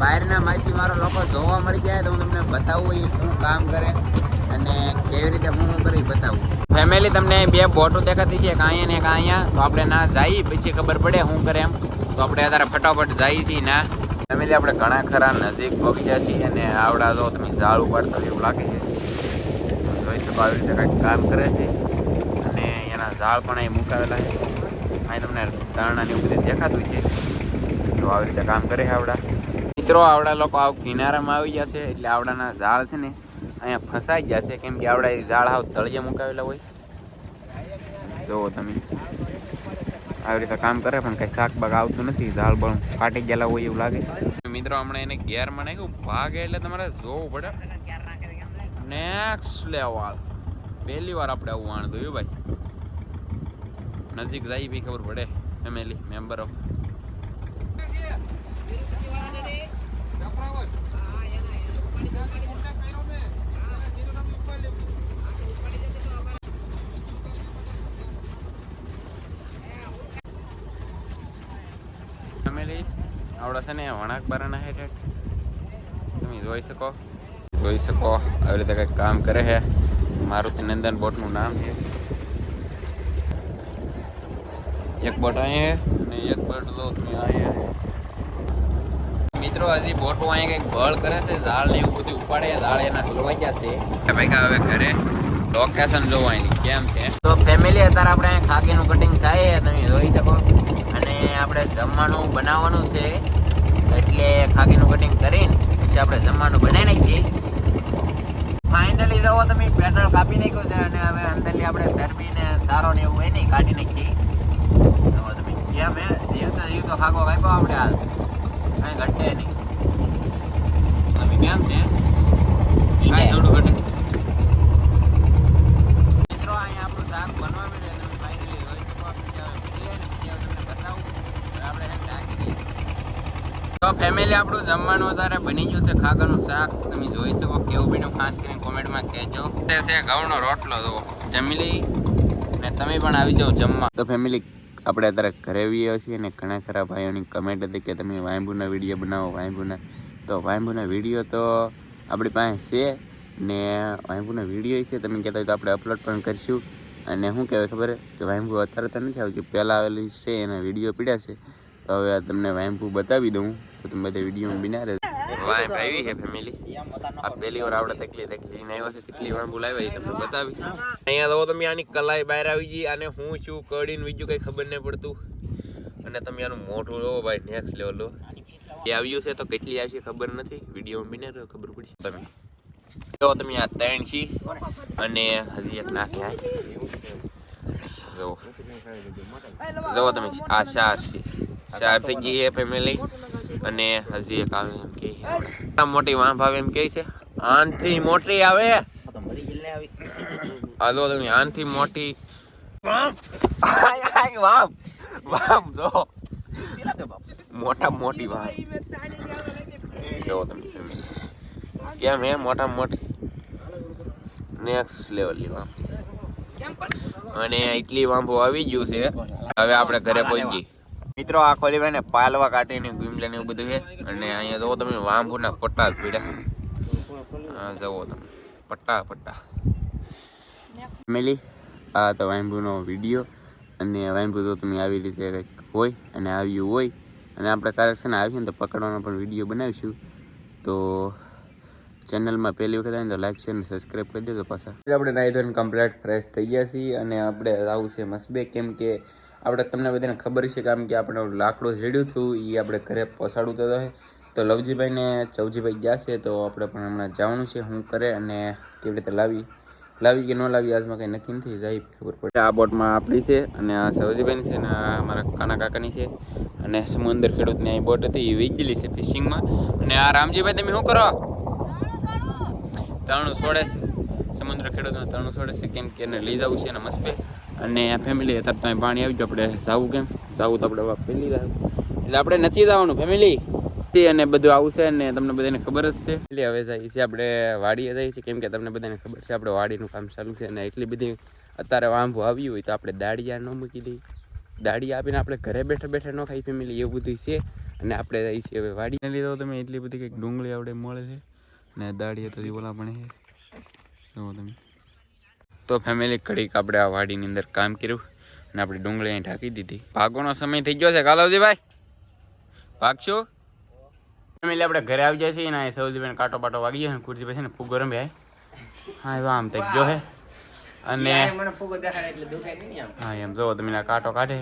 બહારના માછીમારો લોકો જોવા મળી જાય તો હું તમને બતાવું એ શું કામ કરે અને કેવી રીતે હું શું કરી બતાવું. ફેમિલી તમને બે બોટો દેખાતી છે એક અહીંયા ને એક તો આપણે ના જઈએ પછી ખબર પડે શું કરે એમ. તો આપણે અત્યારે ફટાફટ જઈએ છીએ ના. ફેમિલી આપણે ઘણા ખરા નજીક પહોંચી ગયા છીએ અને આવડા જો તમે ઝાડ ઉપાડતા એવું લાગે છે. જોઈ શકો આવી રીતે કંઈક કામ કરે છે. અને એના ઝાડ પણ અહીં મુકાવેલા છે. અહીં તમને દાણા બધી બધું દેખાતું છે. તો આવી રીતે કામ કરે છે આવડા. મિત્રો, આવડા લોકો આવ કિનારામાં આવી જશે એટલે આવડાના ઝાડ છે ને, અહીંયા ફસાઈ જશે કેમ કે આવડા એ ઝાડ હાવ તળિયે મુકાવેલા હોય. જુઓ તમે. આવી રીતે કામ કરે, પણ કઈ શાક બાગ આવતું નથી, ઝાડ પણ ફાટી ગયેલા હોય એવું લાગે. મિત્રો, હમણાં એને ગેરમાં નાખ્યું, ભાગે એટલે તમારે જોવું પડે. Next level. પહેલી વાર આપણે આવું વાણ જોયું ભાઈ. નજીક જાય બી ખબર પડે, ફેમિલી મેમ્બરો ફેમિલી, આવડા છે વણાક બારાના હેઠ તમે જોઈ શકો? જોઈ શકો, આવી રીતે કંઈક કામ કરે છે. મારુતિ નંદન બોટનું નામ છે. એક બોટ અહીંયા અને એક બોટ તો ત્યાં અહીંયા મિત્રો, હજી બોટો અહીંયા કંઈક બળ કરે છે, ઝાડ ને એવું બધું ઉપાડે, ઝાડ એના હલવાઈ છે. ભાઈ હવે ઘરે લોકેશન જોવાની કેમ છે? તો ફેમિલી અત્યારે આપણે ખાકીનું કટિંગ થાય, તમે જોઈ શકો. અને આપણે જમવાનું બનાવવાનું છે, એટલે ખાકીનું કટિંગ કરીને પછી આપણે જમવાનું બનાવી નાખીએ. ફાઇનલી જવો તમે, પેટ્રોલ કાપી નાખ્યું છે અને હવે અંદરથી આપણે ચરબી ને સારો ને એવું હોય નહીં કાઢી નાખીએ. તમે, કેમ હે? જીવતો જીવતો ખાકો કાપ્યો આપણે હાલ. કાંઈ ઘટે નહીં. તમે કેમ છે? કાંઈ થોડું ઘટે મિત્રો અહીંયા આપણું શાક બનવા માંડે તમે ફાઇનલી જોઈ શકો. પછી હવે નીકળીએ ને પછી હવે તમને બતાવું. આપણે એમ ઢાંકી દઈએ. તો ફેમિલી આપણું જમવાનું અત્યારે બની ગયું છે ખાકાનું શાક. તમે જોઈ શકો કેવું બીનું ખાસ કરીને કોમેન્ટમાં કહેજો. તે છે ઘઉંનો રોટલો તો જમી લઈ ને તમે પણ આવી જાઓ જમવા. તો ફેમિલી આપણે અત્યારે ઘરે આવીએ છીએ અને ઘણા ખરા ભાઈઓની કમેન્ટ હતી કે તમે વાંબુના વીડિયો બનાવો વાંબુના તો વાંબુના વીડિયો તો આપણી પાસે છે ને વાંબુના વીડિયો છે, તમે કહેતા હોય તો આપણે અપલોડ પણ કરીશું. અને શું કહેવાય ખબર? કે વાંબુ અત્યારે તો નથી આવતી, પહેલાં આવેલી છે, એના વીડિયો પીડ્યા છે. તો હવે આ તમને વાંબુ બતાવી દઉં. તો તમે બધા વીડિયો બિના રહે વાંપ આવી છે ફેમિલી આ પહેલી વાર આપણે તકલી તકલી ને આવ્યો છે તકલી લાવ્યા એ તમને બતાવી. અહીંયા તો તમે, આની કલાઈ બહાર આવી ગઈ અને હું છું કડીને બીજું કંઈ ખબર નહીં પડતું. અને તમે આનું મોઢું લો ભાઈ નેક્સ્ટ લેવલ લો. એ આવ્યું છે તો કેટલી આવશે ખબર નથી. વિડીયોમાં બિને રહ્યો, ખબર પડશે તમે જો તમે આ ત્રણ છી અને હજી એક નાખે આ. જો તમે આ ચાર છે. ચાર થઈ ગઈ છે ફેમિલી અને હજી એક આવે એમ કે મોટી વાંભ આવે એમ કે છે. આનથી મોટી આવે. હાલો તમે આનથી મોટી. મોટા મોટી વાંભ. જો તમે કેમ હે મોટા મોટી? નેક્સ્ટ લેવલની વાંભ. અને એટલી વાંભો આવી ગયું છે. હવે આપણે ઘરે પહોંચી મિત્રો, આ ખોલી ને પાલવા કાઢીને ગુમલે ને એવું બધું છે. અને અહીંયા જુઓ તમે, વાંભુના પટ્ટા જ પીડ્યા. હા, જુઓ તમે. પટ્ટા પટ્ટા. ફેમિલી, આ તો વાંભુનો વીડિયો. અને વાંભુ તો તમે આવી રીતે કંઈક હોય અને આવ્યું હોય, અને આપણે કરેક્શન આવ્યું ને તો પકડવાનો પણ વીડિયો બનાવીશું. તો ચેનલમાં પહેલી વખત આવીને તો લાઈક છે અને સબસ્ક્રાઈબ કરી દેજો પાછા. આપણે નાઈ ધોઈને કમ્પ્લીટ ફ્રેશ થઈ ગયા છીએ અને આપણે આવું છે મસબે કેમ કે આપણે તમને બધાને ખબર છે કારણ કે આપણે લાકડું રેડ્યું હતું એ આપણે ઘરે પસાડું તો હોય. તો લવજીભાઈને ચૌજીભાઈ ગયા છે તો આપણે પણ હમણાં જવાનું છે શું કરે અને કેવી રીતે લાવી લાવી કે ન લાવી આજમાં કંઈ નક્કી નથી જાય ખબર પડે. આ બોટમાં આપણી છે અને આ સૌજીભાઈની છે અને આ અમારા કાના કાકાની છે. અને સમુદર ખેડૂતની અહીં બોટ હતી એ વીજળી છે ફિશિંગમાં. અને આ રામજીભાઈ તમે શું કરો? તાણું છોડે છે. સમુદ્ર ખેડૂતને તરણું છોડે છે, કેમ કે એને લઈ જવું છે, એને મસ્પે અને ફેમિલી અત્યારે તમે પાણી આવી ગયું, આપણે જાવું કેમ? જાવું તો આપણે પહેલી એટલે આપણે નથી જવાનું ફેમિલી અને બધું આવશે અને તમને બધાને ખબર જ છે. એટલે હવે જઈએ છીએ આપણે વાડીએ જઈએ છીએ, કેમ કે તમને બધાને ખબર છે, આપણે વાડીનું કામ ચાલુ છે અને એટલી બધી અત્યારે વાંભો આવ્યું હોય તો આપણે દાળિયા ન મૂકી દઈએ. દાળિયા આપીને આપણે ઘરે બેઠા બેઠા ન ખાઈ ફેમિલી એવું બધું છે. અને આપણે જઈએ છીએ હવે વાડીને લીધો તમે એટલી બધી કંઈક ડુંગળી આપણે મળે છે અને દાળિયા તો ઓલા પણ છે જુઓ તમે. તો ફેમિલી કડીક આપણે આ વાડીની અંદર કામ કર્યું અને આપણે ડુંગળી અહીં ઢાંકી દીધી. ભાગવાનો સમય થઈ ગયો છે. કાલાવજીભાઈ ભાગશું? ફેમિલી આપણે ઘરે આવી જાય છે ને અહીં સૌદીભાઈ કાંટો બાટો વાગી ગયો ને ખુરશી પછી ને ફૂગો ભાઈ હા એવા આમ થઈ ગયો હે અને મને ફૂગો દેખાડે એટલે દુખાય નહીં આમ હા એમ. જો તમે કાંટો કાઢે.